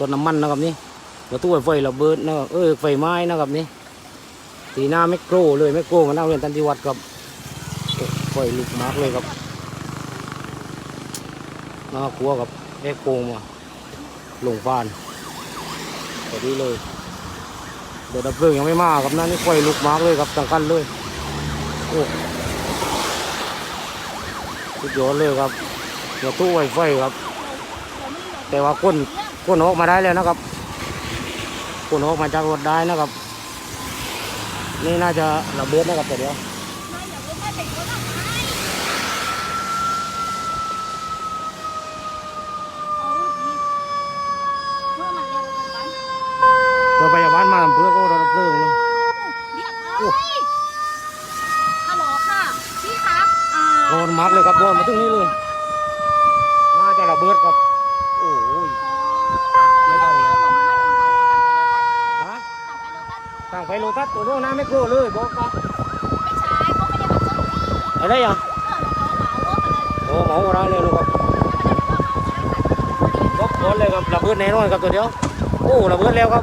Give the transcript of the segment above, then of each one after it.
รถน้ำมันนะครับนี่รถตู้ไฟระเบิดนะครับเออไฟไหม้นะครับนี่ตีหน้าแมคโครเลยแมคโครมานั่งเรียนตันติวัดครับไฟลุกมากเลยครับน่ากลัวครับแม่โกงมาลงฟานพอดีเลยเดี๋ยวดับเพลิงยังไม่มาครับนั่นนี่ไฟลุกมากเลยครับตั้งกันเลยโอ้สุดยอดเลยครับรถตู้ไวไฟครับ แต่ว่าก้น ก้นออกมาได้แล้วนะครับก้นออกมาจากรถได้นะครับ นี่น่าจะระเบิดนะครับแต่เดี๋ยวรถพยาบาลมาเพื่อก็รถดับเพลิงเนาะฮัลโหลค่ะ พี่ครับอ่าร้อนมากเลยครับร้อนมาถึงนี้เลย น่าจะระเบิดครับ โอ้ย ไม่ต้องแล้วผมไม่ต้อง ฮะ ทำไปโลตัส ทางไฟโลตัสตัวโน้นนะไม่กลัวเลยบอกครับไม่ใช่เขาไม่ได้มาซื้อที่อะไรอะเออเราเหมาว่ากันเลยโอ้เหมาเราเลยนะครับบกร้อนเลยครับระเบิดแน่นอนครับตัวเดียวโอ้ระเบิดแล้วครับ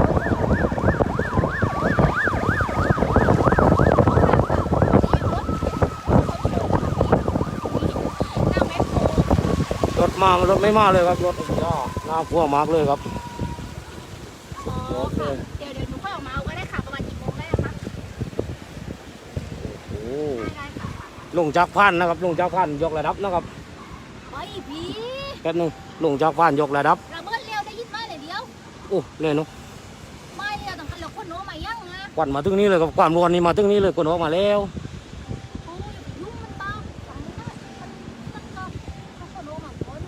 รถมารถไม่มาเลยครับรถย่าน่ากลัวมากเลยครับ อ๋อค่ะเดี๋ยวเดี๋ยวหนูค่อยออกมาเอาก็ได้ค่ะประมาณกี่โมงได้คะ โอ้ ได้ได้ค่ะ ลงจากพันนะครับลงจากพันยกระดับนะครับเฮ้ยพี่แป๊บนึงลงจากพันยกระดับระเบิดเร็วได้ยินไหมเลยเดียวโอ้เลยเนาะไม่เร็วต้องคันเราคนโน้มายังนะควันมาถึงนี้เลยครับความร้อนนี่มาถึงนี้เลยคนออกมาแล้วโอ้ยยุ่งมันเบาฟังไม่ได้มันมันก็เขาคนโน้มาโอ้ย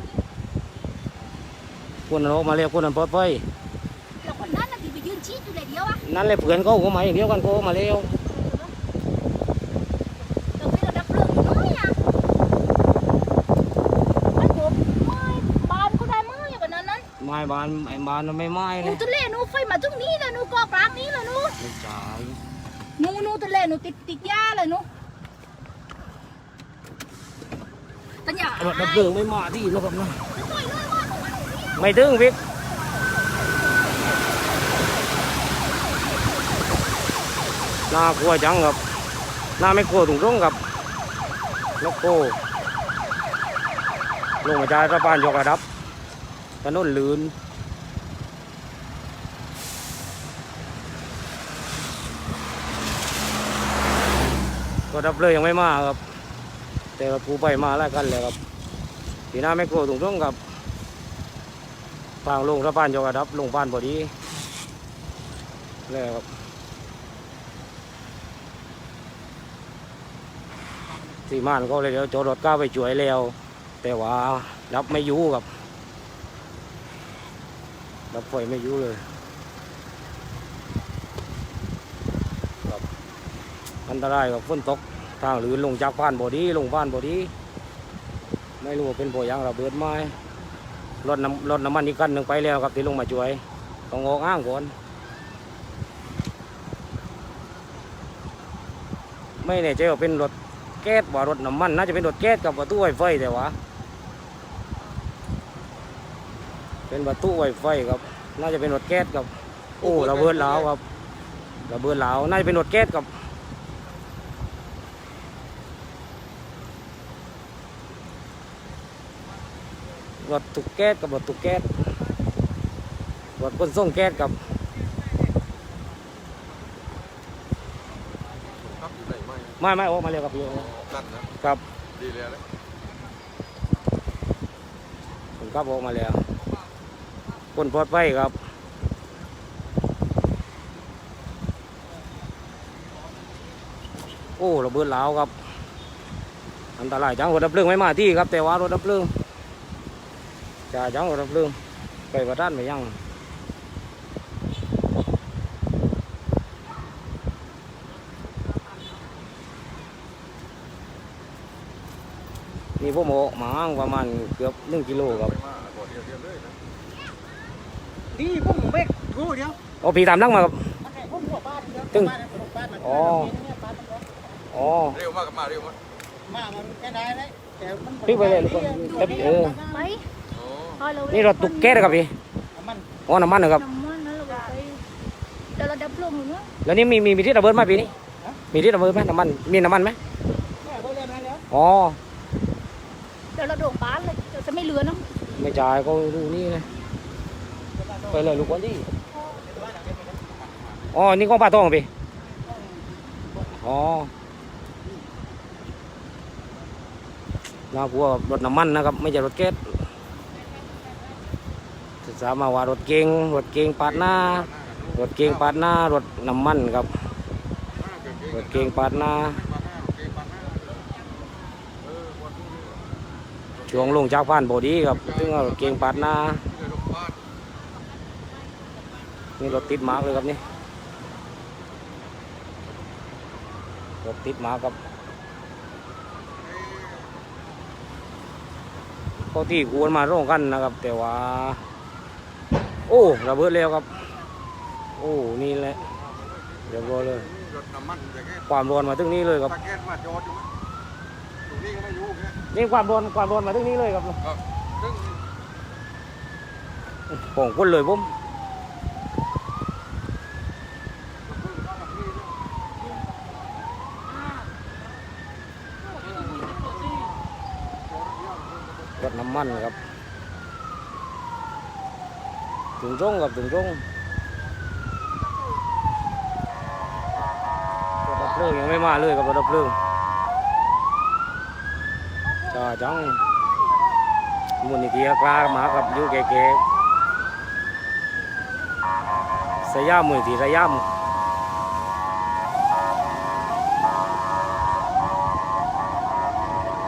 คนออกมาแล้วคนนั้นปลอดภัยเราคนนั้นน่ะที่ไปยืนชี้อยู่เลยเดียวอะนั่นแหละเพื่อนเขาก็มาอย่างเดียวกันเขาก็มาแล้ว เราไม่ระดับเรื่องน้อยอะมันผมไม่บานก็ได้ไหมแบบนั้นนั้น ไม้ บานไอ้บานไม่ไม้หเลนูยตะเล่หนูไฟมาตรงนี้เลยหนูก่อกลางนี้เลยหนูไม่จ่ายหนูหนูตะเล่หนูติดติดหญ้าเลยหนูตัญญารถดับเพลิงไม่มาที่นะครับนะปล่อยเลยว่าของมันเนี่ยไม่ถึงวิกน่ากลัวจังครับน่าไม่กลัวถุงร่งครับไม่กลัวลงมาจากสะพานยกระดับ ถนนลื่นก็ดับเลยยังไม่มาครับ แต่ว่ากูไปมาแล้วกันเลยครับทีหน้าไม่โกลัวถุงร่งครับทางลงสะพานยกระดับลงบ้านพอดีนี่ครับสี่ม่านก็เลยเดี๋ยวจอดรถก้าวไปช่วยแล้ว แต่ว่ารับไม่อยู่ครับ รับไฟไม่ยู่เลยครับอันตรายกับฝนตกทางหรือลงจากบ้านบอดีลงบ้านบอดีไม่รู้ว่าเป็นโบยางระเบิดไหมรถน้ำรถน้ำมันอีกคันหนึ่งไปแล้วครับที่ลงมาช่วยต้องออกอ้างก่อนไม่แน่ใจว่าเป็นรถแก๊สว่ารถน้ำมันน่าจะเป็นรถแก๊สกับประตูไวไฟแต่ว่า เป็นประตูไวไฟครับ น่าจะเป็นรถแก๊สครับ โอ้ระเบิดแล้วครับระเบิดแล้วน่าจะเป็นรถแก๊สครับรถตุกแก๊สกับรถตุกแก๊สรถขนส่งแก๊สกับครับอยู่ไหนไม่ไม่ไม่ออกมาเร็วครับพี่นั่นนะครับดีเลยนะผมครับออกมาแล้ว คนปลอดภัยครับโอ้ระเบิดแล้วครับ อันตรายจังรถดับเพลิงไม่มาที่ครับ แต่ว่ารถดับเพลิงจ่าจังรถดับเพลิงไปประด้านไปยังนี่ผมออกมาประมาณเกือบหนึ่งกิโลครับ นเดียวเดียวเลยนะนี่ผมเบกกูเดียวโอ้พี่ตามนั่งมาครับมันให้ผมหัวบ้านเดียวตึ้งบ้านผมบ้านมันอ๋อเนี่ยบ้านมันร้อนอ๋อ เร็วมากกับมาเร็วมากมามันแค่ไหนเลยแต่มันพี่ไปเลยลูกเออ ไปโอ้พอเรานี่รถตุกแก๊สครับพี่มันอ๋อน้ำมันนะครับ น้ำมันนั่นเราไปเดี๋ยวเราดับเพลิงเนาะแล้วนี่มีมีมีที่ระเบิดไหมปีนี้ มีที่ระเบิดไหมน้ำมัน มีน้ำมันไหมแม่เขาเรียนมาแล้วอ๋อ เดี๋ยวเราโด่งบ้านเลยเดี๋ยวจะไม่เหลือเนาะไม่จ่ายก็ดูนี่เลย ไปเลยลูกคนที่อ๋อ นี่ของป้าทองพี่อ๋อน่ากลัวรถน้ำมันนะครับ ไม่ใช่รถแก๊สศึกษามาว่ารถเก๋งรถเก๋งปาดหน้ารถเก๋งปาดหน้ารถน้ำมันครับรถเก๋งปาดหน้าช่วงลงจากผ่านบอดีครับซึ่งเอารถเก๋งปาดหน้า นี่รถติดมากเลยครับนี่รถติดมากครับเขาที่ควรมาร่วมกันนะครับ แต่ว่า โอ้ระเบิดแล้วครับ โอ้นี่แหละเรียบร้อยเลยรถน้ำมันจะแค่ความร้อนมาถึงนี้เลยครับตะแกรงมาจอดอยู่ตรงนี้ก็ไม่อยู่แค่นี่ความร้อนความร้อนมาถึงนี้เลยครับครับซึ่งของคนเลยผม รถน้ำ มันครับ ถึงตรงกับถึงตรงรถดับเพลิงยังไม่มาเลยกับรถดับเพลิงจ้าจังมูลนิธิกล้ามากับยูแก่ๆสยามมูลนิธิสยาม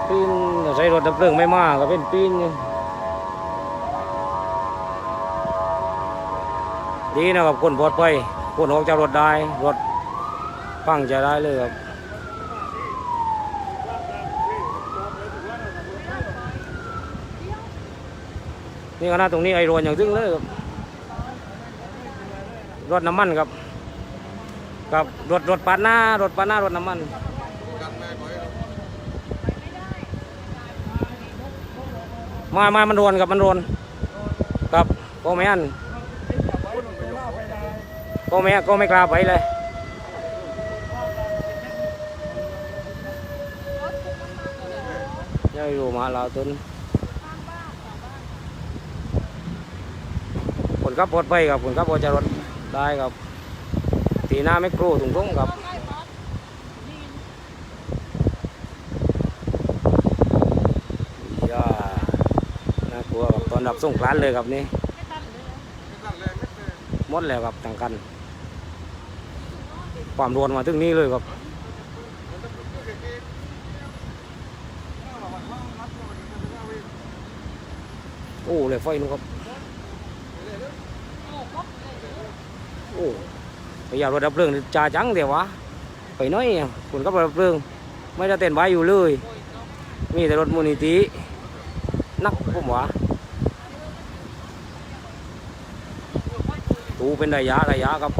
ปีน ใช้รถดับเพลิงไม่มากก็เป็นปีนดีนะครับคนปลอดภัยคนออกจากรถได้รถฟังจะได้เลยครับนี่ขนาดตรงนี้ไอรวนอย่างถึงเลยครับรถน้ำมันครับกับรถรถปาดหน้ารถปาดหน้ารถน้ำมันแม่ไว้ มามามันรวนกับมันรวนกับก็ไม่อันก็ไม่ก็ไม่กล้าไปเลยยังอยู่มาลาวตุนผลขับปลอดภัยครับผลขับพอจะรถได้ครับตีหน้าไม่ครูถุงทุ่งครับย่าน่ากลัวครับตอนดับ ส่งกรานต์เลยครับนี่ไม่ตั้งแรงไม่เลยหมดแล้วครับต่างกัน ความรวนมาถึงนี้เลยครับโอ้เลยไฟนู้ครับโอ้พยายามรถดับเพลิงจ่าจังเดี๋ยววะไปน้อยคุณก็รถดับเพลิง ไม่ได้เต้นไว้อยู่เลย มีแต่รถมูลนิธินักผมวะ เป็นระยะระยะครับ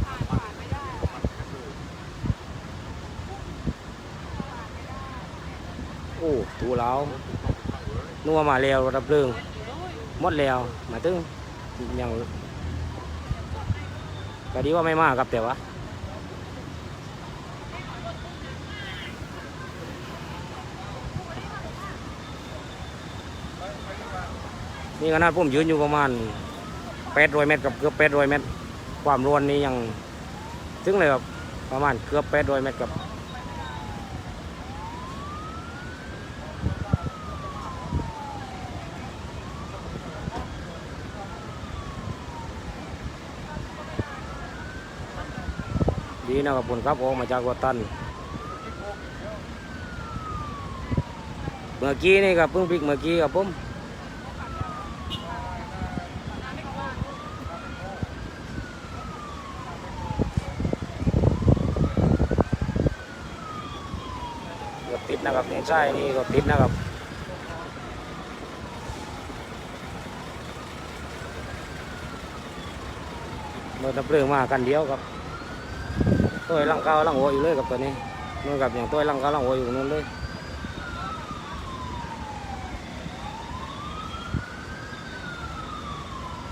โอ้ตูแล้วนัวมาแล้วรถดับเพลิงหมดแล้วมาถึงยังก็ดีว่าไม่มากครับแต่ว่านี่ขนาดผมยืนอยู่ประมาณแปดร้อยเมตรกับเกือบแปดร้อยเมตร ความรวนนี้ยังถึงเลยครับประมาณเกือบแปดร้อยเมตรครับดีนะครับผลครับออกมาจากวัดตัน เมื่อกี้นี่ครับเพิ่งพลิกเมื่อกี้ครับผมรถติดนะครับ ใช่นี่รถติดนะครับรถดับเพลิงมากันเดียวครับตัวลังเกาลังหัวอยู่เลยกับตัวนี้นู่นกับอย่างตัวลังเกาลังหัวอยู่นู่นเลย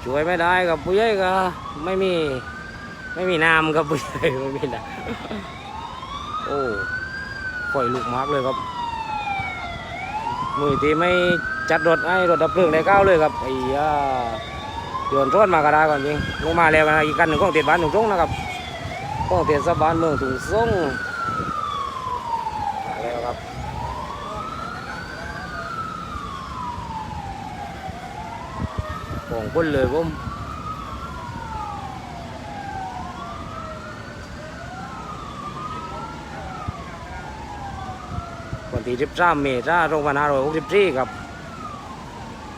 ช่วยไม่ได้กับผู้ใหญ่ก็ไม่มีไม่มีน้ำกับผู้ใหญ่ไม่มีน้ำโอ้ไฟลุกมากเลยครับ มือที่ไม่จัดรถให้รถดับเพลิงได้ก้าวเลยครับไอ้ยาโยนรถมากระดาก่อนจริงลงมาแล้วนะอีกกันหนึ่งของเทศบานถุงส่งนะครับของเทศบานเมืองถุงส่งมาแล้วครับของคนเลยผม วันที่13เมษายน2564ครับ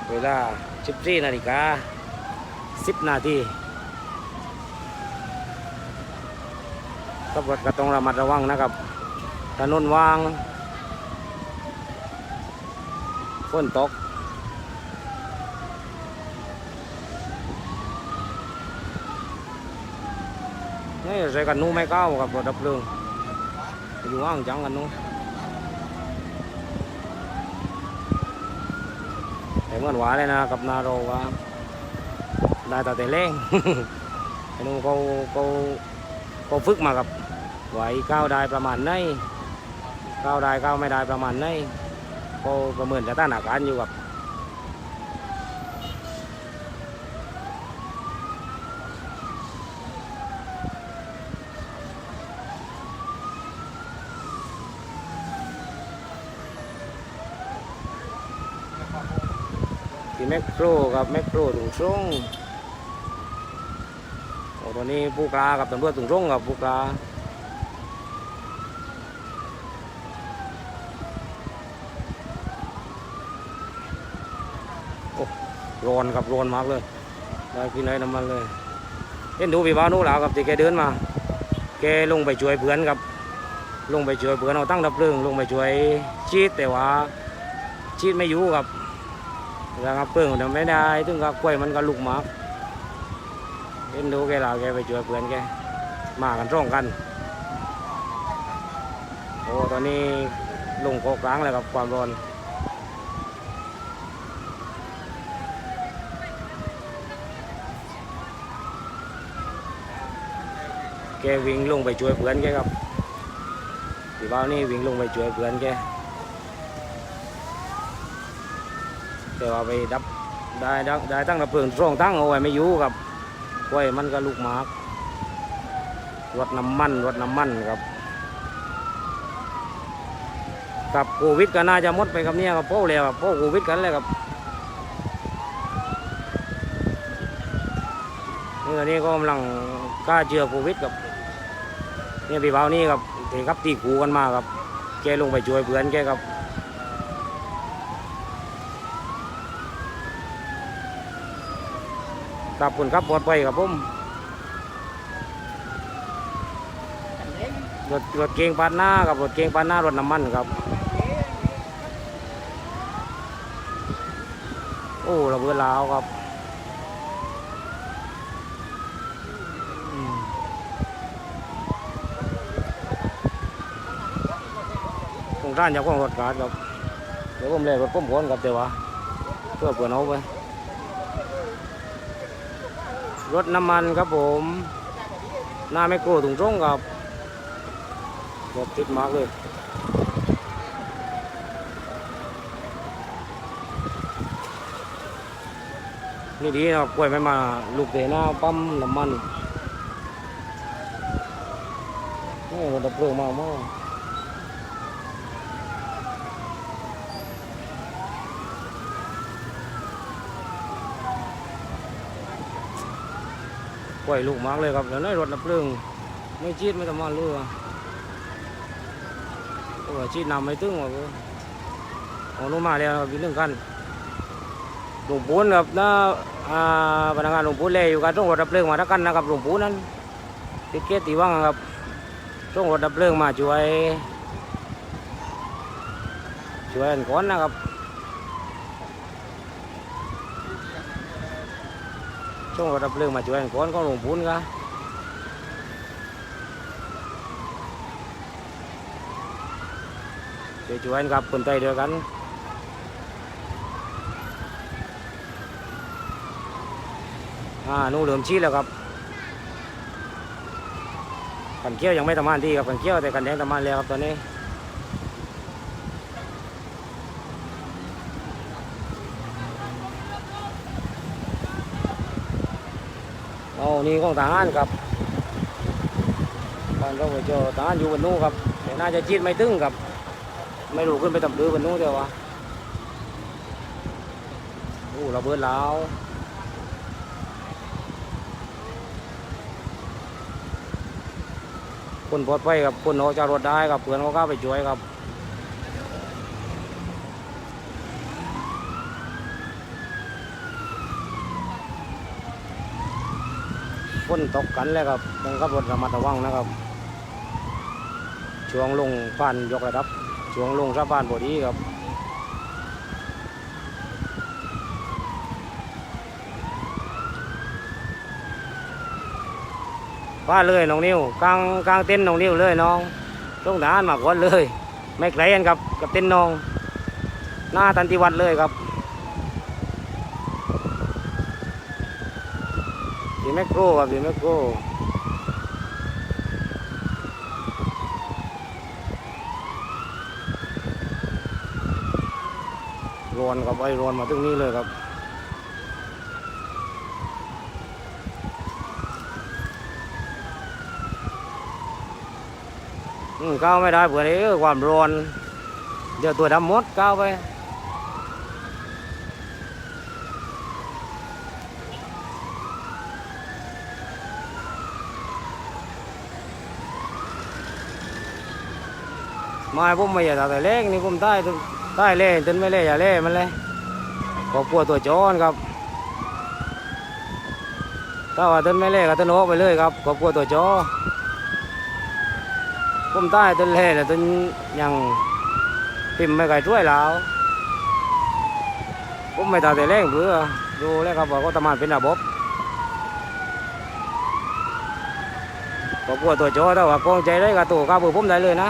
เวลา14นาฬิกา10นาทีขับรถก็ต้องระมัดระวังนะครับถนนว่างฝนตกนี่ใส่กันนู้ไม่ก้าวกับรถดับเพลิงอยู่ห่างจังกันนู้แต่ เหมือนหวาเลยนะกับนาโรว่าได้แต่แต่เล่งไอ้นุ่มเขาเขาเขาฝึกมากับไหวก้าวได้ประมาณไหนก้าวได้ก้าวไม่ได้ประมาณไหนเขาประเมินสถานการณ์อยู่กับ แมคโครกับแมคโครถุงส่งโอ้ตอนนี้ผู้กลากับตำรวจถุงส่งกับผู้กลาโอ้ร้อนกับร้อนมากเลยได้กินอะไรน้ำมันเลยเห็นดูพี่บ้านู้นแล้วกับที่แกเดินมา แกลงไปช่วยเพื่อนครับ ลงไปช่วยเพื่อนเอาตั้งดับเพลิงลงไปช่วยชีดแต่ว่าชีดไม่อยู่ครับ แล้วก็เพิ่งทำไม่ได้ถึงกับกล้วยมันก็ลุกมากเห็นดูแกลาแกไปช่วยเพื่อนแกมากันร่องกันโอ้ตอนนี้ลงโคกลางเลยครับความร้อนแกวิ่งลงไปช่วยเพื่อนแกครับพี่บ่าวนี่วิ่งลงไปช่วยเพื่อนแก แต่ว่าไปดับได้ได้ได้ตั้งระเพิงร่องตั้งเอาไว้ไม่อยู่ครับไว้มันก็ลูกหมากรถน้ำมันรถน้ำมันครับกับโควิดก็น่าจะหมดไปกับเนี่ยครับโป้แล้วครับโป้โควิดกันเลยครับนี่ตอนนี้ก็กำลังกล้าเชื้อโควิดครับเนี่ยพี่บ่านี่ครับเด็กครับตีกูกันมาครับแกลงไปช่วยเพื่อนแกครับ ครับคุณครับปลอดภัยครับผมรถรถเก่งปาดหน้ากับรถเก่งปาดหน้ารถน้ำมันครับ โอ้ระเบิดลาวครับอืมตรงด้านจากของรถกาดครับเดี๋ยวผมเลยรถผมพ้นครับเดี๋ยววะเพื่อเพื่อนเอาไป รถน้ำมันครับผมหน้าไม่โกถุงร่งครับรถติดมากเลยนี่ดีนะกล้วยไม่มาลูกเตะหน้าปั๊มน้ำมันนี่รถดับเพลิงมากมาก ล้วยลูกมากเลยครับแล้วนี่รถดับเพลิงไม่จีดไม่ทำมันเลยว่ะโอ้ยจีดนำไม่ตึงว่ะเว้ยเอาลงมาแล้วครับอีกหนึ่งคันหลวงปู่ครับนะอ่าพนักงานหลวงปู่เลยอยู่กับต้องรถดับเพลิงมาทักกันนะครับหลวงปู่นั้นติเกตตีว่างครับต้องรถดับเพลิงมาช่วยช่วยกันก่อนนะครับ ต้องรับเพลิงมาช่วยกันก่อนก็หลวงปู่ครับช่วยช่วยกันครับคนไทยเดียวกันอ่านูเหลือมชี้แล้วครับกันเกี้ยวยังไม่ทำงานที่ครับกันเกี้ยวแต่กันแดงทำงานแล้วครับตอนนี้เอา นี่ของทหารครับบ้านเราไปเจอทหารอยู่บนนู้นครับแต่น่าจะจีดไม่ตึงครับ ไม่รู้ขึ้นไปทำดื้อบนนู้นเดียววะโอ้เระเบิดแล้วคนปลอดภัยครับคนออกจากรถได้ครับเพื่อนเขาเข้าไปช่วยครับ คนตกกันเลยครับต้องขับรถระมัดระวังนะครับ ช่วงลงผ่านยกระดับ ช่วงลงสะพานบดีครับว่าเลยน้องนิวกลางกลางเต้นน้องนิวเลยน้องต้องทหารมาก่อนเลย ไม่ไกลกันครับกับเต้นน้อง หน้าตันติวัดเลยครับ ดีแมคโครครับดีแมคโครรวนครับไอ้รวนมาถึงนี้เลยครับอืมก้าวไม่ได้เผื่อนี้ความร้อน เดี๋ยวตัวดำมดก้าวไป มาผมไม่อยากแต่เล็กนี่ผมใต้ใต้เล่จนไม่เล่อย่าเล่มันเลยขอบกลัวตัวโจรครับถ้าว่าต้นไม่เล่ก็ต้นโอกไปเลยครับขอบกลัวตัวจรผมใต้ต้นเล่แล้วต้นยังพิมไม่ไกลช่วยแล้วผมไม่ตาแต่แรงเพื่อดูแล้วครับว่าเขาทำงานเป็นระบบก็กลัวตัวโจถ้าว่ากองใจได้กับตัวก้าวเพื่อผมได้เลยนะ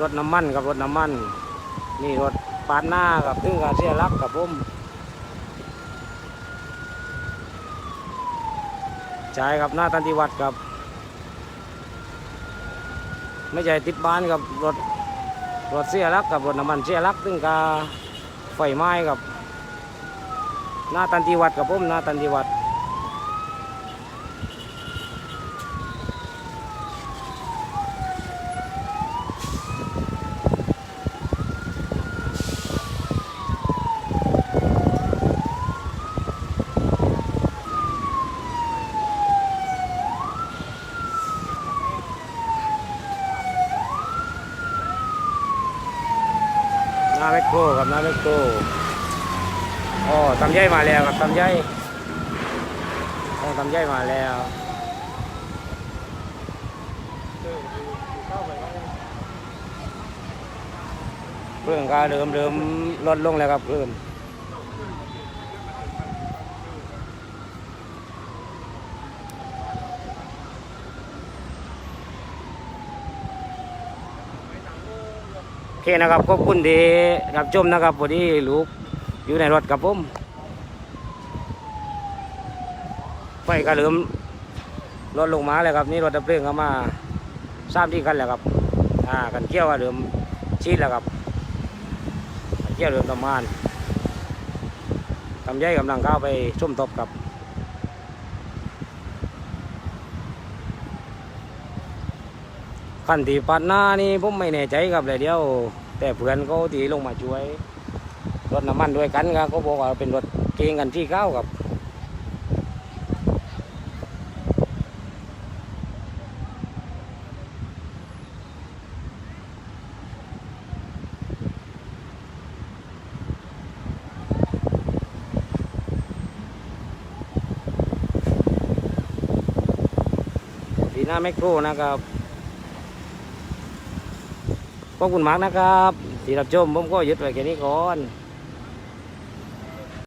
รถน้ำมันกับรถน้ำมัน นี่รถปาดหน้ากับถึงการเสียลักกับผมใช่ครับหน้าตันติวัดครับ ไม่ใช่ติดบ้านกับรถรถเสียลักกับรถน้ำมันเสียลักถึงกาไฟไหม้กับ หน้าตันติวัดกับผมหน้าตันติวัด โก้ครับน้าเล็กโก้อ๋อตำใยมาแล้วครับตำใยต้องตำใยมาแล้วเพื่องก็เริ่มเริ่มลดลงแล้วครับเพื่อ เคนะครับขอบคุณที่รับชมนะครับพอดีลูกอยู่ในรถกับผมไฟก็เริ่มลดลงมาแล้วครับนี่รถดับเพลิงเข้ามาทราบที่กันแล้วครับอ่ากันเกี่ยวก็เริ่มชีดแล้วครับเกี่ยวเริ่มทำงานทำใยกำลังเข้าไปส้มทบครับ ขันตีปัดหน้านี่ผมไม่แน่ใจครับเลยเดียว แต่เพื่อนเขาที่ลงมาช่วย รถน้ำมันด้วยกันครับเขาบอกว่าเป็นรถเกงกันที่เก้าครับสีหน้าแมคโครนะครับ ขอบคุณมากนะครับที่รับชมผมก็ยึดไว้แค่นี้ก่อน